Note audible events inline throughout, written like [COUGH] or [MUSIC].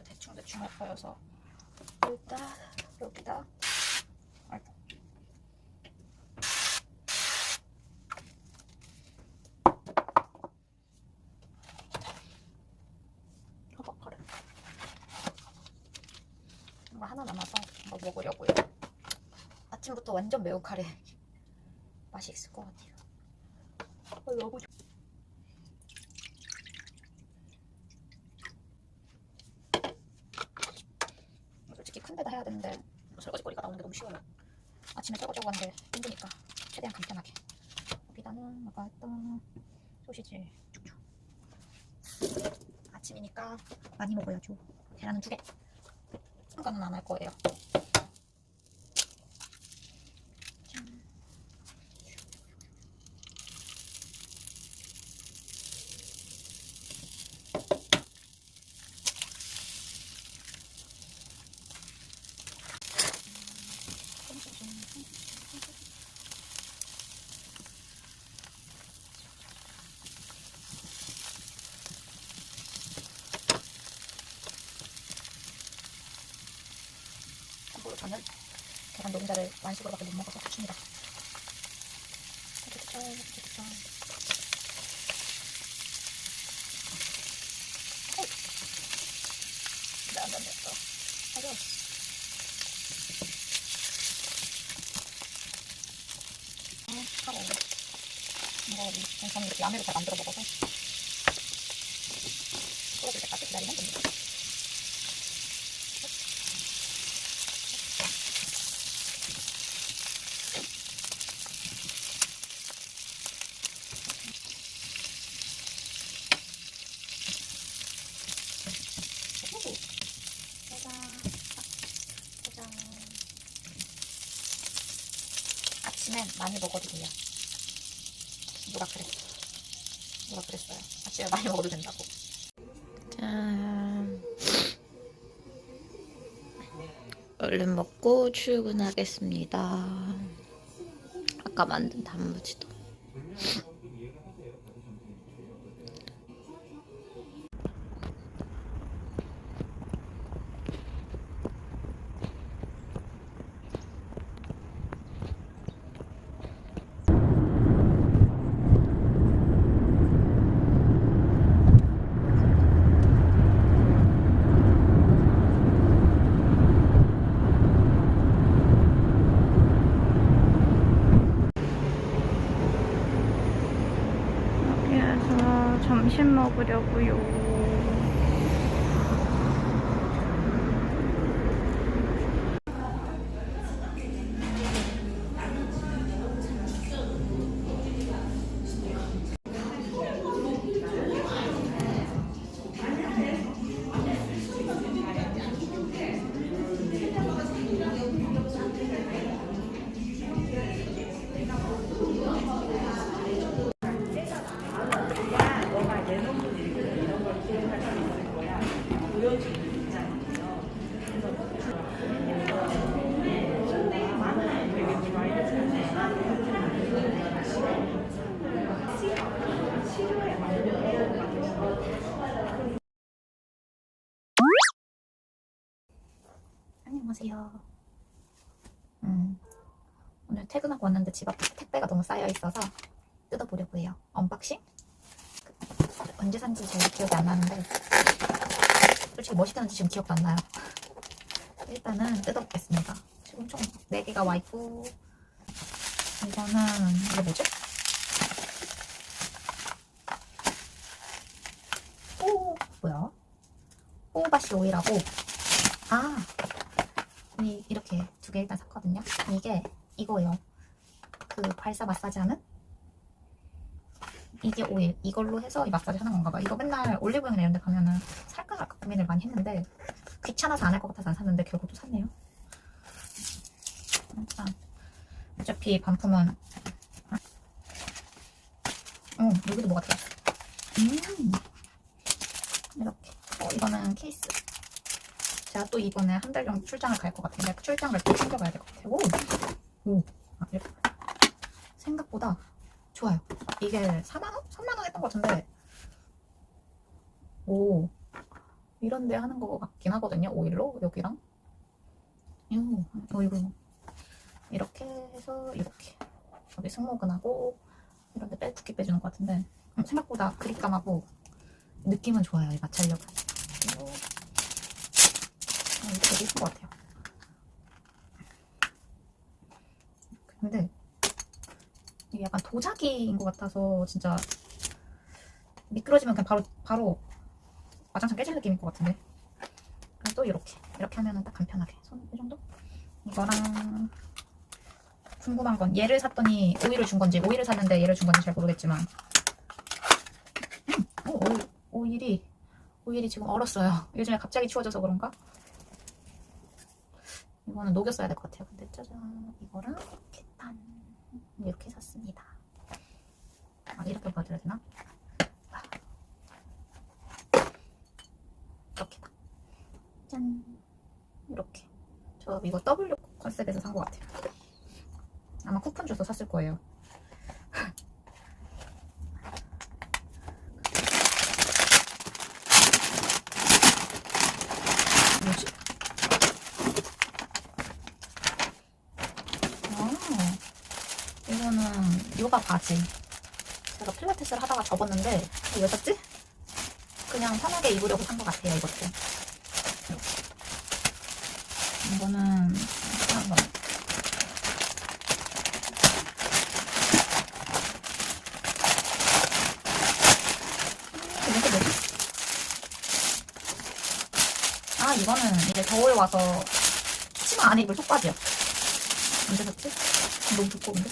진짜 대충 대충 할 거여서 일단 여기다 아이고. 허벅 거려. 이거 하나 남아서 이거 먹으려고요. 아침부터 완전 매운 카레 맛이 있을 것 같아요. 어, 너무 좋- 솔직히 큰 데다 해야 되는데 뭐 설거지 거리가 나오는 게 너무 쉬워요. 아침에 설거지하고 하는데 힘드니까 최대한 간편하게. 여기다는 아까 했던 소시지 쭉쭉. 아침이니까 많이 먹어야죠. 계란은 두 개. 이거는 안 할 거예요. 짠. 참고로 저는 계란 노른자를 완숙으로밖에 못 먹어서. 네. 아. 이거 저는 이렇게 야매로 잘 만들어 먹어서 끓어질 때까지 기다리면 됩니다. 오, 짜잔. 짜잔. 아침엔 많이 먹어도 돼요. 누가 그랬어? 누가 그랬어요? 아침에 많이 먹어도 된다고. 짠. 얼른 먹고 출근하겠습니다. 아까 만든 단무지도. 여기에서 먹으려고요. 안녕하세요. 음, 오늘 퇴근하고 왔는데 집 앞에 택배가 너무 쌓여 있어서 뜯어보려고 해요. 언박싱? 그, 언제 산지 잘 기억이 안 나는데 솔직히 뭐 시켰는지 지금 기억도 안 나요. 일단은 뜯어보겠습니다. 지금 총 4개가 와 있고 이거는 이게 뭐지? 오 뭐야? 호우바시 오일하고 아 이, 이렇게 두 개 일단 샀거든요. 이게 이거예요. 그 발사 마사지 하는? 이게 오일. 이걸로 해서 이 마사지 하는 건가 봐. 이거 맨날 올리브영이나 이런 데 가면은 살까 말까 고민을 많이 했는데 귀찮아서 안 할 것 같아서 안 샀는데 결국 또 샀네요. 일단 어차피 반품은 어, 여기도 뭐가 들어있어. 음. 이렇게. 어, 이거는 케이스. 제가 또 이번에 한달 정도 출장을 갈 것 같은데 그 출장 갈 때 챙겨가야 될 것 같아요. 오! 오! 아, 이렇게. 생각보다 좋아요. 이게 4만원? 3만원 했던 것 같은데 오! 이런 데 하는 거 같긴 하거든요. 오일로 여기랑. 요, 어 이거 이렇게 해서 이렇게 여기 승모근하고 이런 데 빼, 붓기 빼주는 것 같은데 음, 생각보다 그립감하고 느낌은 좋아요. 이 마찰력은. 그리고 어, 이거 되게 예쁜 것 같아요. 근데 이게 약간 도자기인 것 같아서 진짜 미끄러지면 그냥 바로 바로 와장창 깨질 느낌일 것 같은데. 또 이렇게 이렇게 하면은 딱 간편하게. 손 이 정도? 이거랑 궁금한 건 얘를 샀더니 오일을 준 건지 오일을 샀는데 얘를 준 건지 잘 모르겠지만. 음, 어, 오일, 오일이 오일이 지금 얼었어요. 요즘에 갑자기 추워져서 그런가? 이거는 녹였어야 될 것 같아요. 근데 짜잔. 이거랑 케탄 이렇게 샀습니다. 아, 이렇게 보여드려야 되나? 아. 이렇게 짠. 이렇게. 저 이거 W 컨셉에서 산 것 같아요. 아마 쿠폰 줘서 샀을 거예요 뭐지? 아, 이거는 요가 바지 제가 필라테스를 하다가 접었는데 왜 샀지? 그냥 편하게 입으려고 산 것 같아요 이것도 이거는 한번? 아 이거는 이제 겨울 와서 치마 안 입을 속바지요 언제 샀지? 너무 두꺼운데?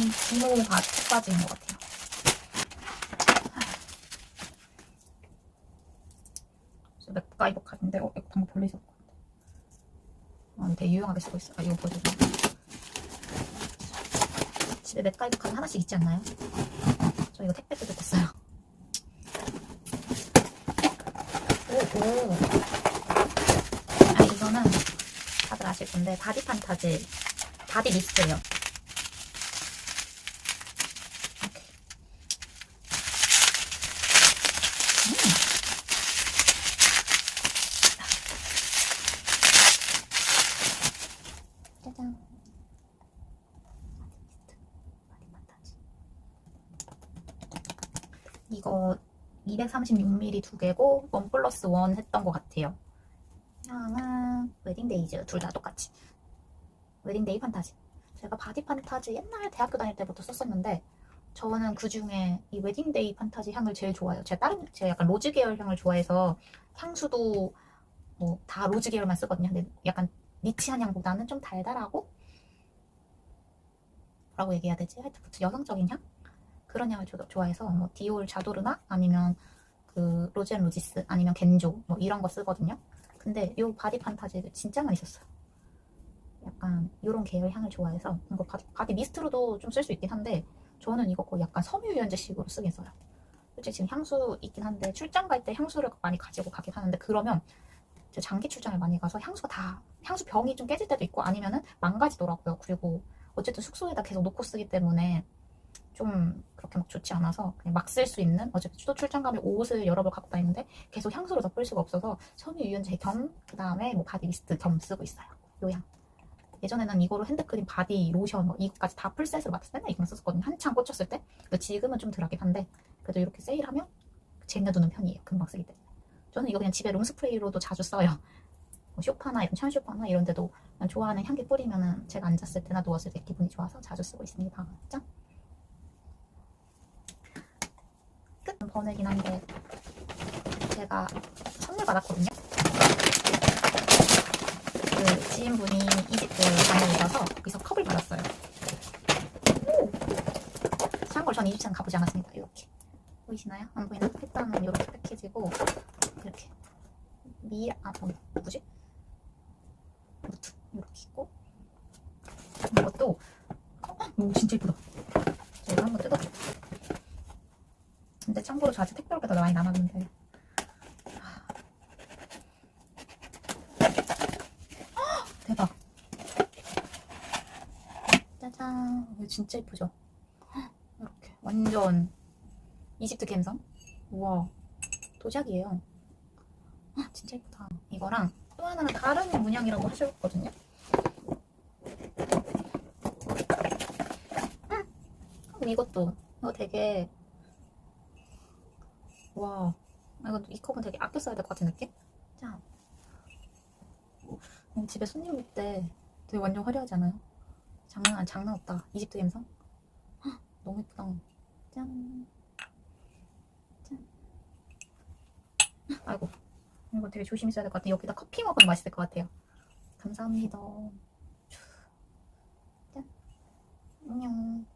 이 기모 바 속바지인 것 같아요. 저 맥가이버 카드인데 어 이거 방금 것 같아. 아 이거 되게 유용하게 쓰고 있어. 아 이거 보여줘 집에 맥가이버 카드 하나씩 있지 않나요? 저 이거 택배 뜯었어요. 오 오. 아 이거는 다들 아실 건데 바디 판타지 바디 미스트예요 이렇게. 음. 짜잔. 바디 판타지. 이거 236ml 두 개고 원 플러스 원 했던 것 같아요. 향은 웨딩데이즈 둘 다 똑같이. 웨딩데이 판타지. 제가 바디 판타지 옛날 대학교 다닐 때부터 썼었는데 저는 그 중에 이 웨딩데이 판타지 향을 제일 좋아해요. 제가 다른 제가 약간 로즈 계열 향을 좋아해서 향수도 뭐 다 로즈 계열만 쓰거든요. 근데 약간 니치한 향보다는 좀 달달하고 뭐라고 얘기해야 되지? 하여튼 그 여성적인 향 그런 향을 저- 좋아해서 뭐 디올 자도르나 아니면 그 로즈앤 로지스 아니면 겐조 뭐 이런 거 쓰거든요. 근데 요 바디 판타지를 진짜 썼어요. 약간 요런 계열 향을 좋아해서 이거 바디, 바디 미스트로도 좀 쓸 수 있긴 한데 저는 이거 거의 약간 섬유유연제식으로 쓰긴 써요. 솔직히 지금 향수 있긴 한데 출장 갈 때 향수를 많이 가지고 가긴 하는데 그러면 저 장기 출장을 많이 가서 향수가 다 향수 병이 좀 깨질 때도 있고 아니면은 망가지더라고요. 그리고 어쨌든 숙소에다 계속 놓고 쓰기 때문에 좀 그렇게 막 좋지 않아서 그냥 막 쓸 수 있는 어차피 또 출장 가면 옷을 여러 벌 갖고 다니는데 계속 향수로 덮을 수가 없어서 섬유 유연제 겸 그다음에 뭐 바디 미스트 겸 쓰고 있어요. 요향. 예전에는 이거로 핸드크림, 바디, 로션 뭐 이거까지 다 풀셋으로 맡아서 맨날 이거만 썼었거든요. 한창 꽂혔을 때. 근데 지금은 좀 덜하긴 한데 그래도 이렇게 세일하면 쟁여두는 편이에요. 금방 쓰기 때문에. 저는 이거 그냥 집에 룸스프레이로도 자주 써요. 뭐 쇼파나 이런 천 쇼파나 이런 데도 좋아하는 향기 뿌리면은 제가 앉았을 때나 누웠을 때 기분이 좋아서 자주 쓰고 있습니다. 짠. 번외긴 한데 제가 선물 받았거든요. 그 지인분이 이집트 다녀오셔서 거기서 컵을 받았어요. 참고로 전 이집트는 가보지 않았습니다. 이렇게 보이시나요? 안 보이나? 일단은 이렇게 패키지고 이렇게 미, 아, 뭐, 뭐지? 루트 이렇게 있고 이것도 어, 오 진짜 예쁘다. 자 이거 한번 뜯어볼게요. 근데 참고로 저 아직 택배 올게 더 많이 남았는데. 헉, [GASPS] 대박. 짜잔. 이거 진짜 예쁘죠? 헉, [GASPS] 이렇게. 완전 이집트 갬성? 우와. 도자기예요. 아, [GASPS] 진짜 예쁘다. 이거랑 또 하나는 다른 문양이라고 하셨거든요. 음, 이것도. 이거 되게 와 이거 이 컵은 되게 아껴 써야 될 것 같은 느낌? 짠. 음, 집에 손님 올 때 되게 완전 화려하지 않아요? 장난 아니 장난 없다. 이집트 감성. 헉, 너무 예쁘다. 짠. 짠. 아이고 이거 되게 조심히 써야 될 것 같아요. 여기다 커피 먹으면 맛있을 것 같아요. 감사합니다. 짠. 안녕.